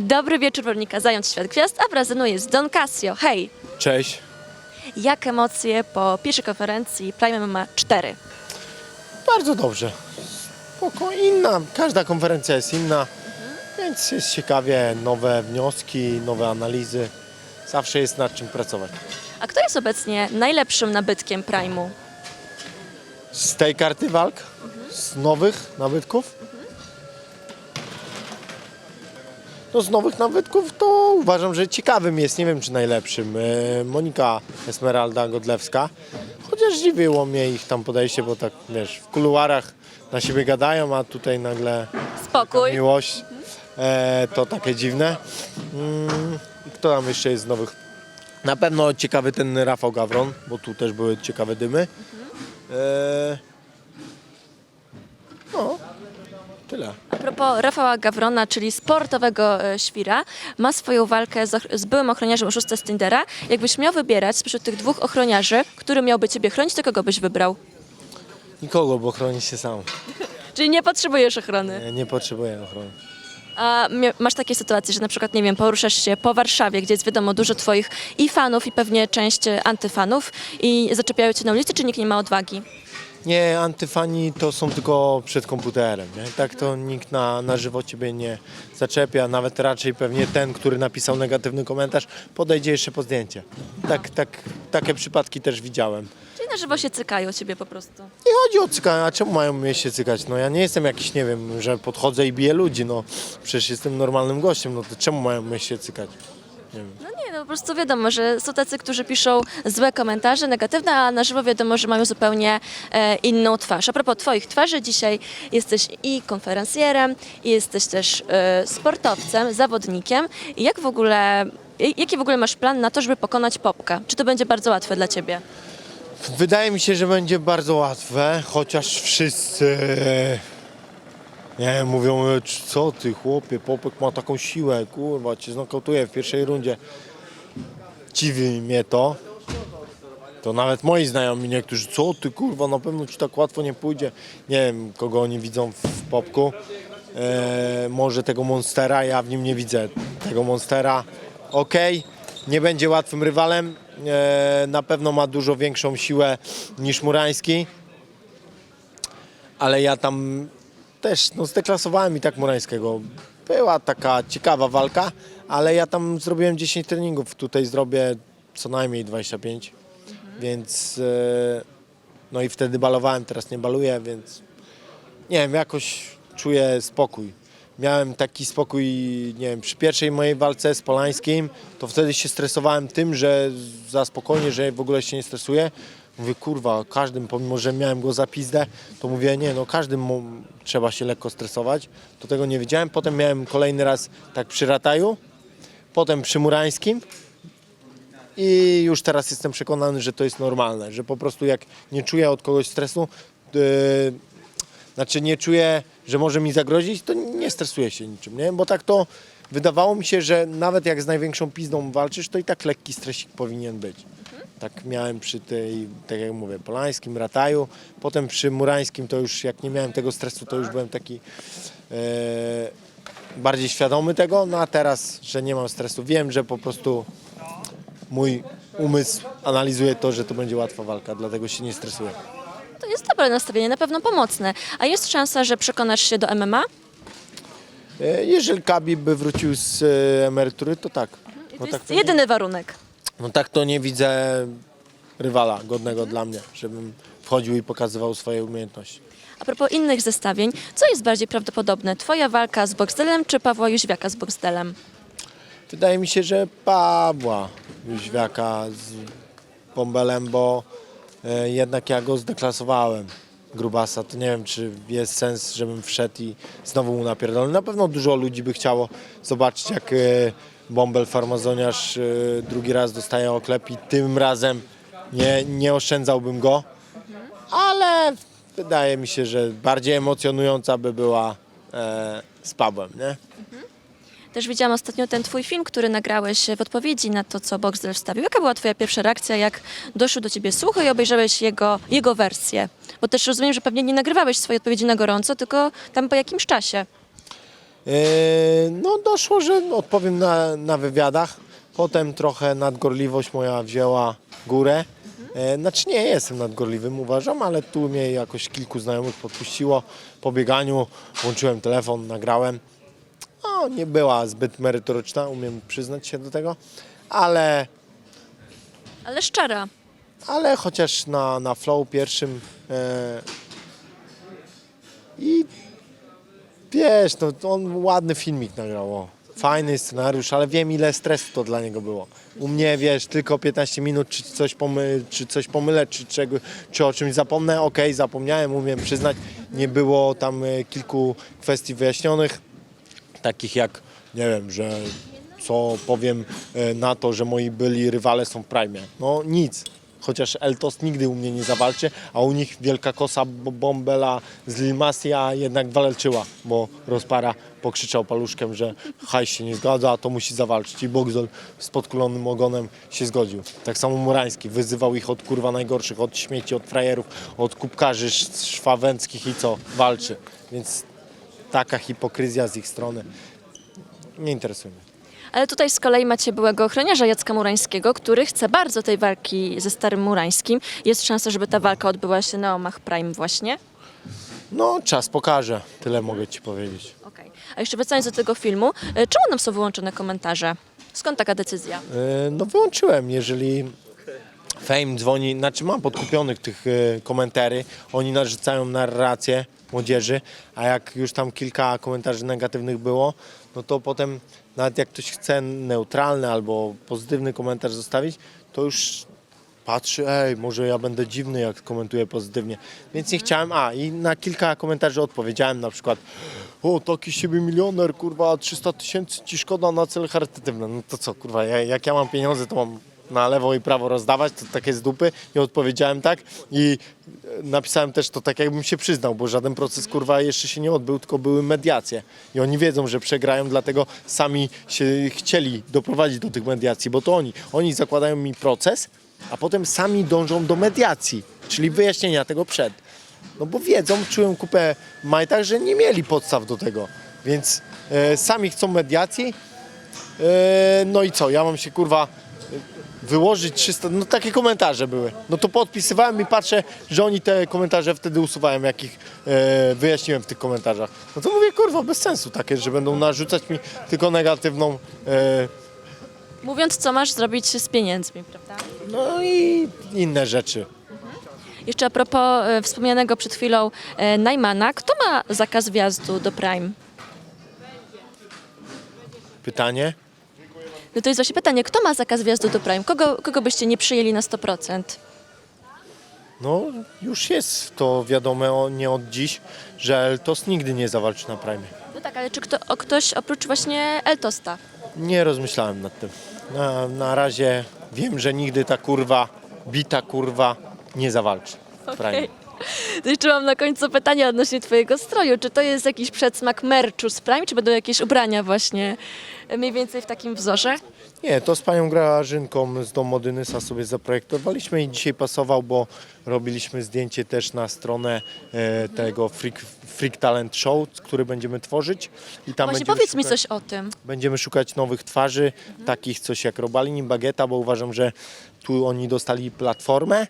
Dobry wieczór, Weronika Zając, Świat Gwiazd, a wraz ze mną jest Don Casio. Hej! Cześć. Jak emocje po pierwszej konferencji Prime MMA 4? Bardzo dobrze. Spoko, inna. Każda konferencja jest inna, więc jest ciekawie. Nowe wnioski, nowe analizy. Zawsze jest nad czym pracować. A kto jest obecnie najlepszym nabytkiem Prime'u? Z tej karty walk, z nowych nabytków, no z nowych nabytków to uważam, że ciekawym jest, nie wiem czy najlepszym, e, Monika Esmeralda Godlewska. Chociaż dziwiło mnie ich tam podejście, bo tak wiesz, w kuluarach na siebie gadają, a tutaj nagle Spokój. miłość, e, to takie dziwne. Mm, kto tam jeszcze jest z nowych? Na pewno ciekawy ten Rafał Gawron, bo tu też były ciekawe dymy. E, no, tyle. A propos Rafała Gawrona, czyli sportowego e, świra, ma swoją walkę z, och- z byłym ochroniarzem oszusta z Tindera. Jakbyś miał wybierać spośród tych dwóch ochroniarzy, który miałby ciebie chronić, to kogo byś wybrał? Nikogo, bo chroni się sam. Czyli nie potrzebujesz ochrony. Nie, nie potrzebuję ochrony. A mia- masz takie sytuacje, że na przykład, nie wiem, poruszasz się po Warszawie, gdzie jest wiadomo dużo twoich i fanów, i pewnie część e, antyfanów i zaczepiają cię na ulicy, czy nikt nie ma odwagi? Nie, antyfani to są tylko przed komputerem. Nie? Tak to nikt na, na żywo ciebie nie zaczepia. Nawet raczej pewnie ten, który napisał negatywny komentarz, podejdzie jeszcze po zdjęcie. Tak, tak, takie przypadki też widziałem. Czyli na żywo się cykają ciebie po prostu. Nie chodzi o cykanie, a czemu mają mnie się cykać? No ja nie jestem jakiś, nie wiem, że podchodzę i biję ludzi, no przecież jestem normalnym gościem, no to czemu mają mnie się cykać? Nie wiem. No nie, no po prostu wiadomo, że są tacy, którzy piszą złe komentarze, negatywne, a na żywo wiadomo, że mają zupełnie e, inną twarz. A propos twoich twarzy, dzisiaj jesteś i konferencjerem, i jesteś też e, sportowcem, zawodnikiem. I jak w ogóle, i- jaki w ogóle masz plan na to, żeby pokonać Popka? Czy to będzie bardzo łatwe dla ciebie? Wydaje mi się, że będzie bardzo łatwe, chociaż wszyscy nie mówią, e, co ty chłopie, Popek ma taką siłę, kurwa, cię znokautuje w pierwszej rundzie. Dziwi mnie to. To nawet moi znajomi niektórzy, co ty kurwa, na pewno ci tak łatwo nie pójdzie. Nie wiem, kogo oni widzą w, w Popku. E, może tego Monstera, ja w nim nie widzę tego Monstera. Okej, nie będzie łatwym rywalem. E, na pewno ma dużo większą siłę niż Murański. Ale ja tam też no, zdeklasowałem i tak Murańskiego. Była taka ciekawa walka, ale ja tam zrobiłem 10 treningów. Tutaj zrobię co najmniej 25. Więc e, no i wtedy balowałem, teraz nie baluję, więc nie wiem, jakoś czuję spokój. Miałem taki spokój, nie wiem, przy pierwszej mojej walce z Polańskim, to wtedy się stresowałem tym, że za spokojnie, że w ogóle się nie stresuję. Mówię, kurwa, każdym, pomimo że miałem go za pizdę, to mówię, nie, no każdym mu trzeba się lekko stresować. To tego nie wiedziałem. Potem miałem kolejny raz tak przy Rataju, potem przy Murańskim, i już teraz jestem przekonany, że to jest normalne, że po prostu jak nie czuję od kogoś stresu, yy, znaczy nie czuję, że może mi zagrozić, to nie stresuję się niczym, nie? Bo tak to wydawało mi się, że nawet jak z największą pizdą walczysz, to i tak lekki stresik powinien być. Tak miałem przy tej, tak jak mówię, Polańskim, Rataju, potem przy Murańskim to już jak nie miałem tego stresu, to już byłem taki yy, bardziej świadomy tego, no a teraz, że nie mam stresu, wiem, że po prostu mój umysł analizuje to, że to będzie łatwa walka, dlatego się nie stresuję. To jest dobre nastawienie, na pewno pomocne. A jest szansa, że przekonasz się do MMA? E, Jeżeli Khabib by wrócił z e, emerytury, to tak. To No tak, jest to jedyny warunek. No tak to nie widzę rywala godnego dla mnie, żebym wchodził i pokazywał swoje umiejętności. A propos innych zestawień, co jest bardziej prawdopodobne? Twoja walka z Boxdelem czy Pawła Jóźwiaka z Boxdelem? Wydaje mi się, że Pawła Jóźwiaka z Bombelem, bo e, jednak ja go zdeklasowałem. Grubasa, to nie wiem, czy jest sens, żebym wszedł i znowu mu napierdolę. Na pewno dużo ludzi by chciało zobaczyć, jak e, Bombel farmazoniarz e, drugi raz dostaje oklep i tym razem nie, nie oszczędzałbym go, ale wydaje mi się, że bardziej emocjonująca by była e, z Pawłem, nie? Też widziałam ostatnio ten twój film, który nagrałeś w odpowiedzi na to, co Boxdel wstawił. Jaka była twoja pierwsza reakcja, jak doszły do ciebie słuchy i obejrzałeś jego, jego wersję? Bo też rozumiem, że pewnie nie nagrywałeś swojej odpowiedzi na gorąco, tylko tam po jakimś czasie. No doszło, że odpowiem na, na wywiadach. Potem trochę nadgorliwość moja wzięła górę. E, Znaczy nie jestem nadgorliwym uważam, ale tu mnie jakoś kilku znajomych podpuściło po bieganiu. Włączyłem telefon, nagrałem. No, nie była zbyt merytoryczna, umiem przyznać się do tego, ale Ale szczera. ale chociaż na, na flow pierwszym e, i wiesz, no, to on ładny filmik nagrał, o. fajny scenariusz, ale wiem ile stresu to dla niego było. U mnie wiesz, tylko 15 minut, czy coś, pomy, czy coś pomylę, czy, czego, czy o czymś zapomnę, okej, zapomniałem, umiem przyznać, nie było tam e, kilku kwestii wyjaśnionych, takich jak, nie wiem, że co powiem e, na to, że moi byli rywale są w prime. No nic. Chociaż Eltos nigdy u mnie nie zawalczy, a u nich wielka kosa Bo- Bombela z Limasia jednak walczyła, bo Rozpara pokrzyczał paluszkiem, że hajs się nie zgadza, a to musi zawalczyć. I Bogzol z podkulonym ogonem się zgodził. Tak samo Murański wyzywał ich od kurwa najgorszych, od śmieci, od frajerów, od kubkarzy sz- szwawęckich i co? Walczy. Więc taka hipokryzja z ich strony nie interesuje mnie. Ale tutaj z kolei macie byłego ochroniarza Jacka Murańskiego, który chce bardzo tej walki ze Starym Murańskim. Jest szansa, żeby ta walka odbyła się na Omach Prime właśnie? No, czas pokaże. Tyle mogę ci powiedzieć. Okej. A jeszcze wracając do tego filmu, e, czemu nam są wyłączone komentarze? Skąd taka decyzja? Yy, No wyłączyłem, jeżeli Fame dzwoni, znaczy mam podkupionych tych yy, komentarzy, oni narzucają narrację młodzieży, a jak już tam kilka komentarzy negatywnych było, no to potem nawet jak ktoś chce neutralny albo pozytywny komentarz zostawić, to już patrzy, ej, może ja będę dziwny, jak komentuję pozytywnie. Więc nie chciałem, a i na kilka komentarzy odpowiedziałem, na przykład o, taki siebie milioner, kurwa, 300 tysięcy ci szkoda na cele charytatywne. No to co, kurwa, ja, jak ja mam pieniądze, to mam na lewo i prawo rozdawać, to takie z dupy i odpowiedziałem tak i e, napisałem też to tak, jakbym się przyznał, bo żaden proces, kurwa, jeszcze się nie odbył, tylko były mediacje i oni wiedzą, że przegrają, dlatego sami się chcieli doprowadzić do tych mediacji, bo to oni, oni zakładają mi proces, a potem sami dążą do mediacji, czyli wyjaśnienia tego przed. No bo wiedzą, czują kupę majtach, że nie mieli podstaw do tego. Więc e, sami chcą mediacji. E, no i co, ja mam się kurwa wyłożyć 300, no takie komentarze były. No to podpisywałem i patrzę, że oni te komentarze wtedy usuwają, jak ich e, wyjaśniłem w tych komentarzach. No to mówię, kurwa, bez sensu takie, że będą narzucać mi tylko negatywną, e, Mówiąc, co masz zrobić z pieniędzmi, prawda? no i inne rzeczy. Jeszcze a propos e, wspomnianego przed chwilą e, Najmana, kto ma zakaz wjazdu do Prime? Pytanie? No to jest właśnie pytanie, kto ma zakaz wjazdu do Prime? Kogo, kogo byście nie przyjęli na 100%? No, już jest to wiadome o, nie od dziś, że Eltos nigdy nie zawalczy na Prime. No tak, ale czy kto, o ktoś oprócz właśnie Eltosta? Nie rozmyślałem nad tym. Na, na razie wiem, że nigdy ta kurwa, bita kurwa, nie zawalczy w Prime. Okej. To jeszcze mam na końcu pytanie odnośnie twojego stroju. Czy to jest jakiś przedsmak merchu z Prime, czy będą jakieś ubrania właśnie mniej więcej w takim wzorze? Nie, to z panią Grażynką z Domu Dynysa sobie zaprojektowaliśmy i dzisiaj pasował, bo robiliśmy zdjęcie też na stronę e, tego Freak, Freak Talent Show, który będziemy tworzyć. I tam Właśnie będziemy powiedz mi szukać- coś o tym. Będziemy szukać nowych twarzy, takich coś jak Robalini, Bagieta, bo uważam, że tu oni dostali platformę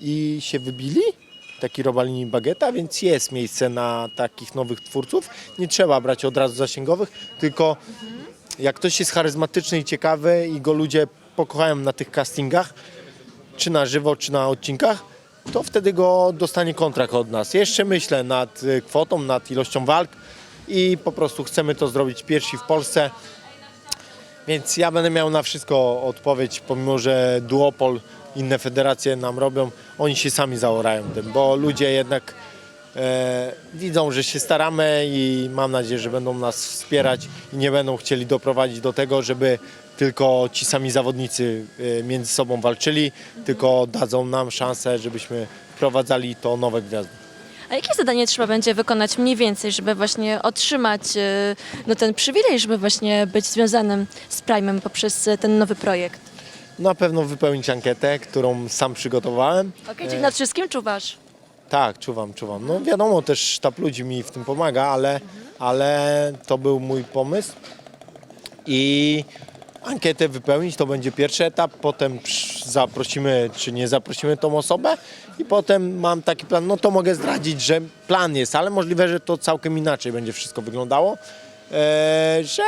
i się wybili. Taki Robalini Bagieta, więc jest miejsce na takich nowych twórców. Nie trzeba brać od razu zasięgowych, tylko jak ktoś jest charyzmatyczny i ciekawy i go ludzie pokochają na tych castingach, czy na żywo, czy na odcinkach, to wtedy go dostanie kontrakt od nas. Jeszcze myślę nad y, kwotą, nad ilością walk i po prostu chcemy to zrobić pierwsi w Polsce. Więc ja będę miał na wszystko odpowiedź, pomimo że duopol, inne federacje nam robią, oni się sami zaorają tym, bo ludzie jednak e, widzą, że się staramy i mam nadzieję, że będą nas wspierać i nie będą chcieli doprowadzić do tego, żeby tylko ci sami zawodnicy e, między sobą walczyli, tylko dadzą nam szansę, żebyśmy wprowadzali to nowe gwiazdy. A jakie zadanie trzeba będzie wykonać mniej więcej, żeby właśnie otrzymać e, no, ten przywilej, żeby właśnie być związanym z Prime'em poprzez e, ten nowy projekt? Na pewno wypełnić ankietę, którą sam przygotowałem. Okej, czyli nad wszystkim czuwasz? Tak, czuwam, czuwam. No wiadomo, też sztab ludzi mi w tym pomaga, ale ale to był mój pomysł i ankietę wypełnić, to będzie pierwszy etap, potem zaprosimy, czy nie zaprosimy tą osobę i potem mam taki plan, no to mogę zdradzić, że plan jest, ale możliwe, że to całkiem inaczej będzie wszystko wyglądało, e, że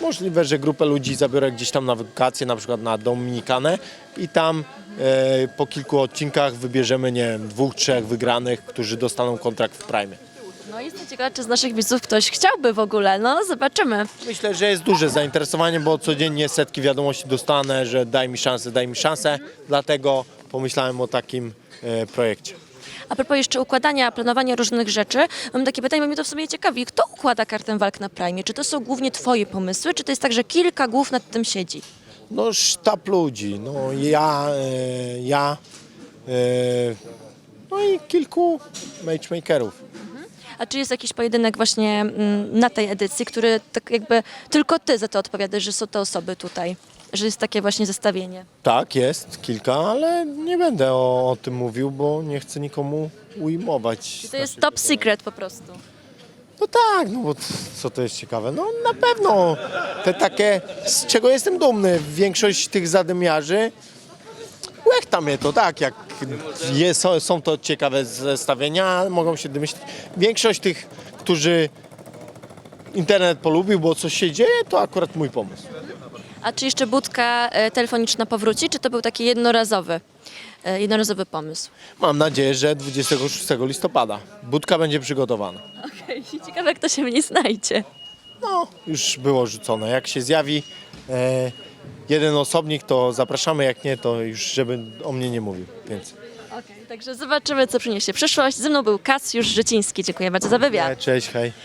możliwe, że grupę ludzi zabiorę gdzieś tam na wakacje, na przykład na Dominikanę i tam e, po kilku odcinkach wybierzemy, nie wiem, dwóch, trzech wygranych, którzy dostaną kontrakt w Prime. No i jestem ciekawa, czy z naszych widzów ktoś chciałby w ogóle. No, zobaczymy. Myślę, że jest duże zainteresowanie, bo codziennie setki wiadomości dostanę, że daj mi szansę, daj mi szansę. Dlatego pomyślałem o takim e, projekcie. A propos jeszcze układania, planowania różnych rzeczy, mam takie pytanie, bo mnie to w sumie ciekawi. Kto układa kartę walk na Prime? Czy to są głównie twoje pomysły, czy to jest tak, że kilka głów nad tym siedzi? No sztab ludzi, no ja, e, ja, e, no i kilku matchmakerów. A czy jest jakiś pojedynek właśnie mm, na tej edycji, który tak jakby tylko ty za to odpowiadasz, że są te osoby tutaj? Że jest takie właśnie zestawienie. Tak, jest kilka, ale nie będę o, o tym mówił, bo nie chcę nikomu ujmować. To jest top secret po prostu. No tak, no bo co to jest ciekawe? No na pewno te takie, z czego jestem dumny, większość tych zadymiarzy łechta mnie to, tak, jak jest, są- to ciekawe zestawienia, mogą się domyślić. Większość tych, którzy internet polubił, bo coś się dzieje, to akurat mój pomysł. A czy jeszcze budka e, telefoniczna powróci, czy to był taki jednorazowy, e, jednorazowy pomysł? Mam nadzieję, że 26 listopada budka będzie przygotowana. Okej, ciekawe jak to się mnie znajdzie. No, już było rzucone. Jak się zjawi e, jeden osobnik, to zapraszamy, jak nie, to już żeby o mnie nie mówił, więc... Okej, także zobaczymy, co przyniesie przyszłość. Ze mną był Kasiusz Życiński. Dziękuję bardzo za wywiad. Cześć, hej.